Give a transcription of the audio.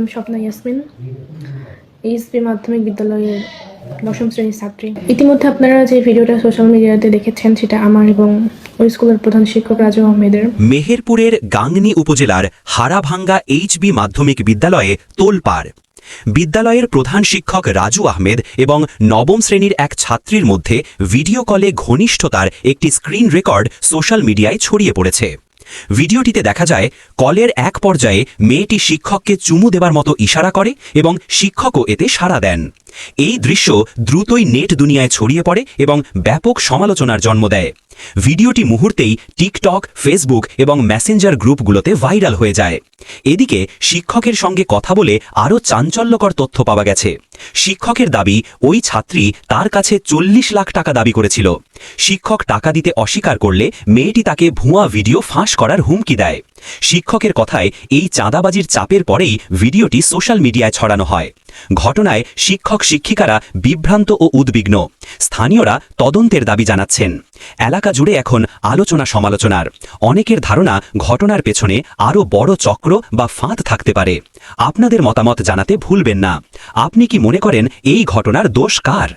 আমি স্বপ্না ইয়াসমিন। এইচপি মাধ্যমিক বিদ্যালয়ের দশম শ্রেণির ছাত্রী। ইতিমধ্যে আপনারা যে ভিডিওটা সোশ্যাল মিডিয়াতে দেখেছেন, সেটা আমার এবং ওই স্কুলের প্রধান শিক্ষক রাজু আহমেদের। মেহেরপুরের গাংনী উপজেলার হারাভাঙ্গা এইচবি মাধ্যমিক বিদ্যালয়ে তোলপাড়। বিদ্যালয়ের প্রধান শিক্ষক রাজু আহমেদ এবং নবম শ্রেণির এক ছাত্রীর মধ্যে ভিডিও কলে ঘনিষ্ঠতার একটি স্ক্রিন রেকর্ড সোশ্যাল মিডিয়ায় ছড়িয়ে পড়েছে। ভিডিওটিতে দেখা যায়, কলের এক পর্যায়ে মেয়েটি শিক্ষককে চুমু দেবার মতো ইশারা করে এবং শিক্ষকও এতে সাড়া দেন। এই দৃশ্য দ্রুতই নেট দুনিয়ায় ছড়িয়ে পড়ে এবং ব্যাপক সমালোচনার জন্ম দেয়। ভিডিওটি মুহূর্তেই টিকটক, ফেসবুক এবং মেসেঞ্জার গ্রুপগুলোতে ভাইরাল হয়ে যায়। এদিকে শিক্ষকের সঙ্গে কথা বলে আরও চাঞ্চল্যকর তথ্য পাওয়া গেছে। শিক্ষকের দাবি, ওই ছাত্রী তার কাছে চল্লিশ লাখ টাকা দাবি করেছিল। শিক্ষক টাকা দিতে অস্বীকার করলে মেয়েটি তাকে ভুয়া ভিডিও ফাঁস করার হুমকি দেয়। শিক্ষকের কথায় এই চাঁদাবাজির চাপের পরেই ভিডিওটি সোশ্যাল মিডিয়ায় ছড়ানো হয়। ঘটনায় শিক্ষক শিক্ষিকারা বিভ্রান্ত ও উদ্বিগ্ন। স্থানীয়রা তদন্তের দাবি জানাচ্ছেন। এলাকা জুড়ে এখন আলোচনা সমালোচনার। অনেকের ধারণা ঘটনার পেছনে আরও বড় চক্র বা ফাঁদ থাকতে পারে। আপনাদের মতামত জানাতে ভুলবেন না। আপনি কি মনে করেন এই ঘটনার দোষ কার?